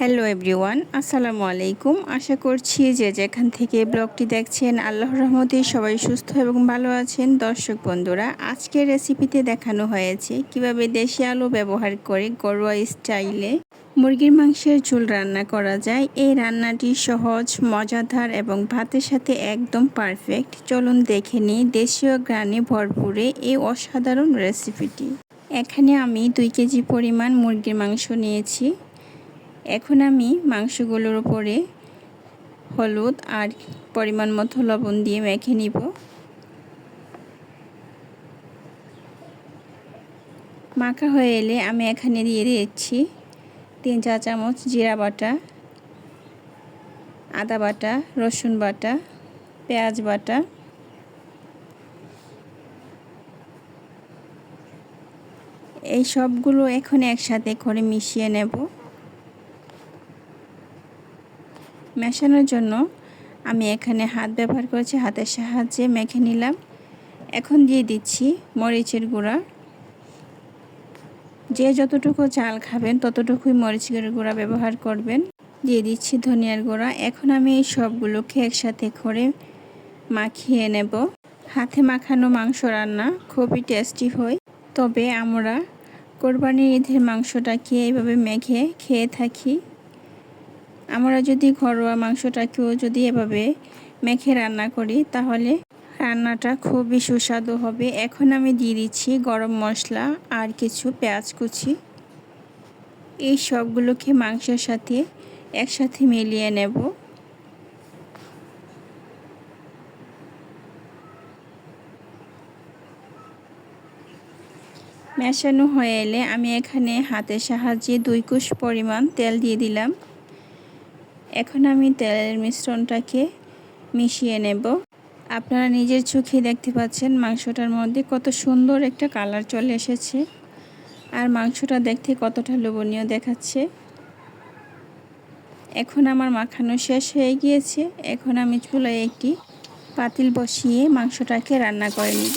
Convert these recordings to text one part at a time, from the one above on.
Hello everyone, আসসালামু আলাইকুম। আশা করছি যে যেখান থেকে ব্লগটি দেখছেন, আল্লাহর রহমতে সবাই সুস্থ এবং ভালো আছেন। দর্শক বন্ধুরা, আজকের রেসিপিতে দেখানো হয়েছে কীভাবে দেশি আলু ব্যবহার করে ঘরোয়া স্টাইলে মুরগির মাংসের ঝোল রান্না করা যায়। এই রান্নাটি সহজ, মজাদার এবং ভাতের সাথে একদম পারফেক্ট চলুন দেখে নিই দেশীয় গ্রানে ভরপুরে এই অসাধারণ রেসিপিটি এখানে আমি দুই কেজি পরিমাণ মুরগির মাংস নিয়েছি। এখন আমি মাংসগুলোর উপরে হলুদ আর পরিমাণ মতো লবণ দিয়ে মেখে নিব। মাখা হয়ে এলে আমি এখানে দিয়ে দিচ্ছি তিন চা চামচ জিরা বাটা, আদা বাটা, রসুন বাটা, পেঁয়াজ বাটা। এই সবগুলো এখন একসাথে করে মিশিয়ে নেব। মেশানোর জন্য আমি এখানে হাত ব্যবহার করেছি, হাতের সাহায্যে মেখে নিলাম। এখন দিয়ে দিচ্ছি মরিচের গুঁড়া। যে যতটুকু চাল খাবেন, ততটুকুই মরিচের গুঁড়া ব্যবহার করবেন। দিয়ে দিচ্ছি ধনিয়ার গুঁড়া। এখন আমি এই সবগুলোকে একসাথে করে মাখিয়ে নেব। হাতে মাখানো মাংস রান্না খুবই টেস্টি হয়। তবে আমরা কোরবানির ঈদের মাংসটাকে এইভাবে মেখে খেয়ে থাকি। আমরা যদি ঘরোয়া মাংসটাকেও যদি এভাবে মেখে রান্না করি, তাহলে রান্নাটা খুবই সুস্বাদু হবে। এখন আমি দিয়ে দিচ্ছি গরম মশলা আর কিছু পেঁয়াজ কুচি। এই সবগুলোকে মাংসের সাথে একসাথে মিলিয়ে নেব। মেশানো হয়ে এলে আমি এখানে হাতের সাহায্যে দুই কুশ পরিমাণ তেল দিয়ে দিলাম। এখন আমি তেলের মিশ্রণটাকে মিশিয়ে নেব। আপনারা নিজের চোখে দেখতে পাচ্ছেন মাংসটার মধ্যে কত সুন্দর একটা কালার চলে এসেছে। আর মাংসটা দেখতে কতটা লোভনীয় দেখাচ্ছে। এখন আমার মাখানো শেষ হয়ে গিয়েছে। এখন আমি চুলায় একটি পাতিল বসিয়ে মাংসটাকে রান্না করে নিব।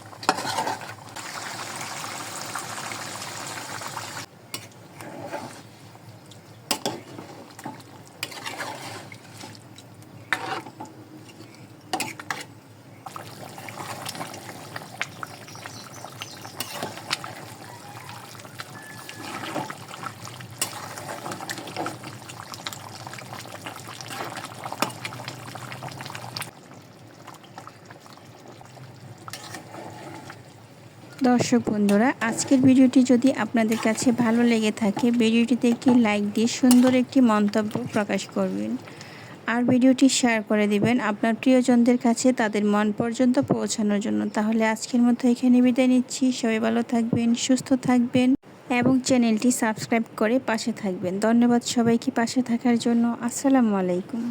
দর্শক বন্ধুরা, আজকের ভিডিওটি যদি আপনাদের কাছে ভালো লেগে থাকে, ভিডিওটিতে একটি লাইক দিয়ে সুন্দর একটি মন্তব্য প্রকাশ করবেন। আর ভিডিওটি শেয়ার করে দিবেন আপনার প্রিয়জনদের কাছে তাদের মন পর্যন্ত পৌঁছানোর জন্য। তাহলে আজকের মতো এখানে বিদায় নিচ্ছি। সবাই ভালো থাকবেন, সুস্থ থাকবেন এবং চ্যানেলটি সাবস্ক্রাইব করে পাশে থাকবেন। ধন্যবাদ সবাইকে পাশে থাকার জন্য। আসসালামু আলাইকুম।